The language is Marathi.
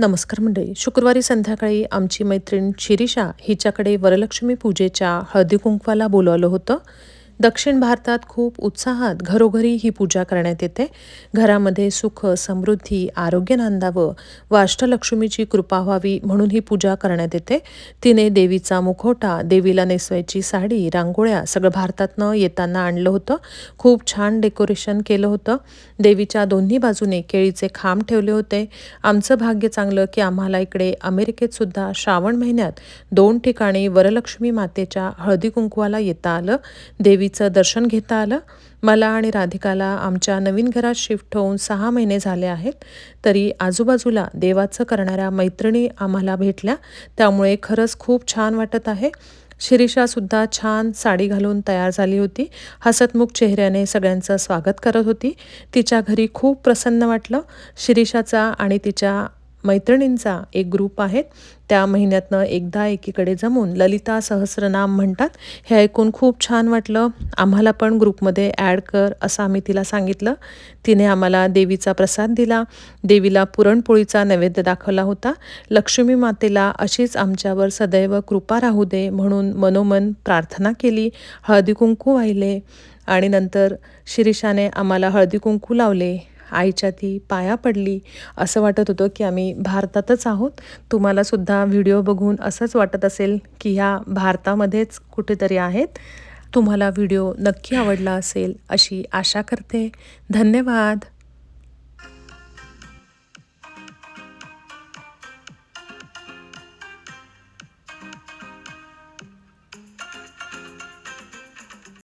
नमस्कार मंडळी. शुक्रवारी संध्याकाळी आमची मैत्रीण शिरीषा हिच्याकडे वरलक्ष्मी पूजेच्या हळदी कुंकवाला बोलवलं होतं. दक्षिण भारतात खूप उत्साहात घरोघरी ही पूजा करण्यात येते. घरामध्ये सुख समृद्धी आरोग्य नांदावं व अष्टलक्ष्मीची कृपा व्हावी म्हणून ही पूजा करण्यात येते. तिने देवीचा मुखवटा देवीला नेसवायची साडी रांगोळ्या सगळं भारतातनं येताना आणलं होतं. खूप छान डेकोरेशन केलं होतं. देवीच्या दोन्ही बाजूने केळीचे खांब ठेवले होते. आमचं भाग्य चांगलं की आम्हाला इकडे अमेरिकेत सुद्धा श्रावण महिन्यात दोन ठिकाणी वरलक्ष्मी मातेच्या हळदी कुंकवाला येता आलं. देवी देवीचं दर्शन घेता आलं. मला आणि राधिकाला आमच्या नवीन घरात शिफ्ट होऊन सहा महिने झाले आहेत. तरी आजूबाजूला देवाचं करणाऱ्या मैत्रिणी आम्हाला भेटल्या. त्यामुळे खरंच खूप छान वाटत आहे. शिरीषासुद्धा छान साडी घालून तयार झाली होती. हसतमुख चेहऱ्याने सगळ्यांचं स्वागत करत होती. तिच्या घरी खूप प्रसन्न वाटलं. शिरीषाचा आणि तिच्या मैत्रिणींचा एक ग्रुप आहे. त्या महिन्यातनं एकदा एकीकडे जमून ललिता सहस्रनाम म्हणतात. हे ऐकून खूप छान वाटलं. आम्हाला पण ग्रुपमध्ये ॲड कर असं आम्ही तिला सांगितलं. तिने आम्हाला देवीचा प्रसाद दिला. देवीला पुरणपोळीचा नैवेद्य दाखवला होता. लक्ष्मी मातेला अशीच आमच्यावर सदैव कृपा राहू दे म्हणून मनोमन प्रार्थना केली. हळदी कुंकू वाहिले आणि नंतर शिरीषाने आम्हाला हळदी कुंकू लावले. आईच्या ती पाया पडली असं वाटत होतं की आम्ही भारतातच आहोत. तुम्हालासुद्धा व्हिडिओ बघून असंच वाटत असेल की ह्या भारतामध्येच कुठेतरी आहेत. तुम्हाला व्हिडिओ नक्की आवडला असेल अशी आशा करते. धन्यवाद.